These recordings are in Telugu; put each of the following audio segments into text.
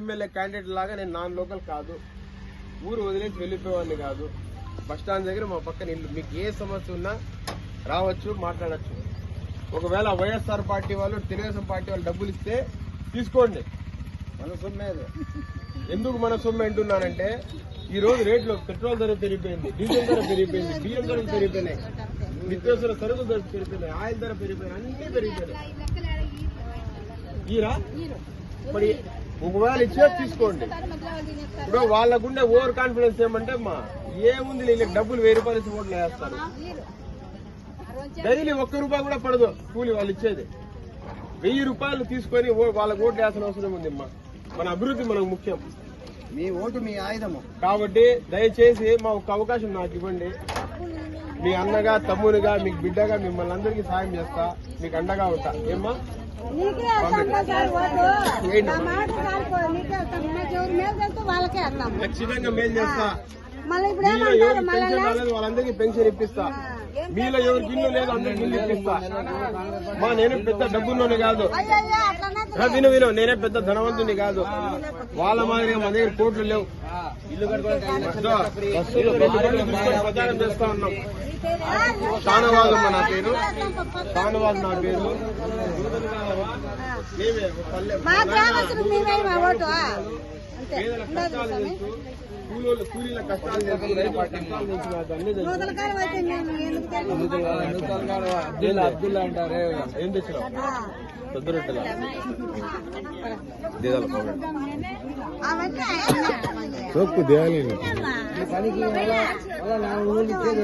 ఎమ్మెల్యే క్యాండిడేట్ లాగా నేను నాన్ లోకల్ కాదు. ఊరు వదిలేసి వెళ్ళిపోయేవాడిని కాదు. బస్ స్టాండ్ దగ్గర మా పక్కన ఇల్లు మీకు ఏ సమస్య ఉన్నా రావచ్చు మాట్లాడచ్చు. ఒకవేళ వైఎస్ఆర్ పార్టీ వాళ్ళు తెలుగుదేశం పార్టీ వాళ్ళు డబ్బులు ఇస్తే తీసుకోండి. మన సొమ్మేది ఎందుకు మన సొమ్ము అంటున్నానంటే ఈ రోజు రేట్లు పెట్రోల్ ధర పెరిగిపోయింది డీజిల్ ధర పెరిగిపోయింది బియ్యం ధరలు పెరిగిపోయినాయి నిత్యావసర సరుకు ధర పెరిగిపోయినాయి ఆయిల్ ధర పెరిగిపోయినాయి అన్ని పెరిగిపోయినాయి. ఈరా. మరి ఒకవేళ ఇచ్చే తీసుకోండి. ఇప్పుడు వాళ్ళకుండే ఓవర్ కాన్ఫిడెన్స్ ఏమంటే మా ఏముంది వీళ్ళకి డబ్బులు వెయ్యి రూపాయలు ఇచ్చి ఓట్లు వేస్తారు. డైలీ ఒక్క రూపాయి కూడా పడదు. కూలి వాళ్ళు ఇచ్చేది. వెయ్యి రూపాయలు తీసుకొని వాళ్ళకి ఓట్లు వేయాల్సిన అవసరం ఉంది అమ్మా. మన అభివృద్ధి మనకు ముఖ్యం. మీ ఓటు మీ ఆయుధము. కాబట్టి దయచేసి మా ఒక అవకాశం నాకు ఇవ్వండి. మీ అన్నగా తమ్మునిగా మీకు బిడ్డగా మిమ్మల్ని అందరికీ సాయం చేస్తా. మీకు అండగా ఉంటా. ఏమ్మా? నీకే వేస్తాం సార్ ఓటు. ఏంటి? నా మాట కాదు నీకే వేస్తాం మాకు ఎవరు మేలు చేస్తే వాళ్ళకే వేస్తాం ఖచ్చితంగా మేలు చేస్తా. మళ్ళీ ఇప్పుడు మీలో ఏమంటారు? ఎవరికి మళ్ళీ పెన్షన్ రాలేదు వాళ్ళందరికీ పెన్షన్ ఇప్పిస్తా. మీలో ఎవరికి ఇల్లు లేదు అందరికి ఇల్లు ఇప్పిస్తా. మా నేను పెద్ద డబ్బుల్లోనే కాదు. విను విను నేనే పెద్ద ధనవంతుని కాదు. వాళ్ళ మాదిరిగా మా దగ్గర కోట్లు లేవు. బస్సులో ప్రచారం చేస్తా ఉన్నాం. షానవాజ్ అమ్మ నా పేరు. షానవాజ్ నా పేరు. మేమే ఒక పల్లె మా గ్రామస్తులు మేమే మా ఓటు అంతే. పేదల కష్టాలు తెలుసు. కూలీల కూలీల కష్టాలు తెలుసు. రైతుల కష్టాలు తెలుసు. నాకు అన్ని తెలుసు నూతన కాలం అయితే నేను ఎందుకు అబ్దుల్లా అబ్దుల్లా అంటారే ఏం తెచ్చినావు. పెద్ద రొట్టెలా దేవాలి మళ్ళా మళ్ళా నాలుగు ఇచ్చేది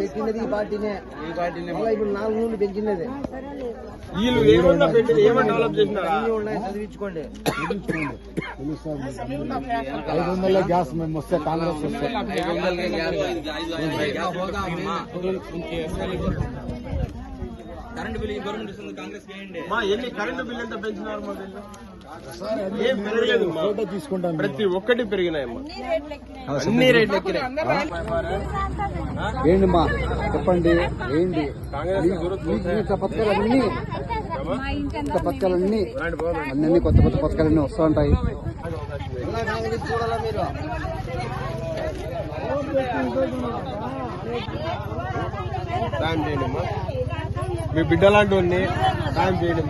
పెట్టినది ఈ పార్టీనే. ఈ పార్టీనే. మళ్ళీ ఇప్పుడు నాలుగు నూనె పెంచినది. వీళ్ళు ఏమన్నా పెట్టి ఏమన్నా డెవలప్ చేసినారా? అన్ని ఉన్నాయి చదివించుకోండి. ఐదు వందల గ్యాస్ మేము వస్తే కాంగ్రెస్ వస్తే. మా ఎన్ని కరెంటు బిల్లు ఎంత పెంచినారు మా బిల్లు ఏం పెరగలేదు మా. ఫోటో తీసుకుంటాను ప్రతి ఒక్కటి పెరిగినాయమ్మా అన్ని రేట్లు ఎక్కినాయి. ఏంటి మా? చెప్పండి. ఏంటి? కాంగ్రెస్ పథకాలన్నీ కొత్త పథకాలన్నీ అన్ని కొత్త కొత్త పథకాలన్నీ వస్తూ ఉంటాయి. కాంగ్రెస్ మీరు మీ బిడ్డ లాంటి సాయం చేయండి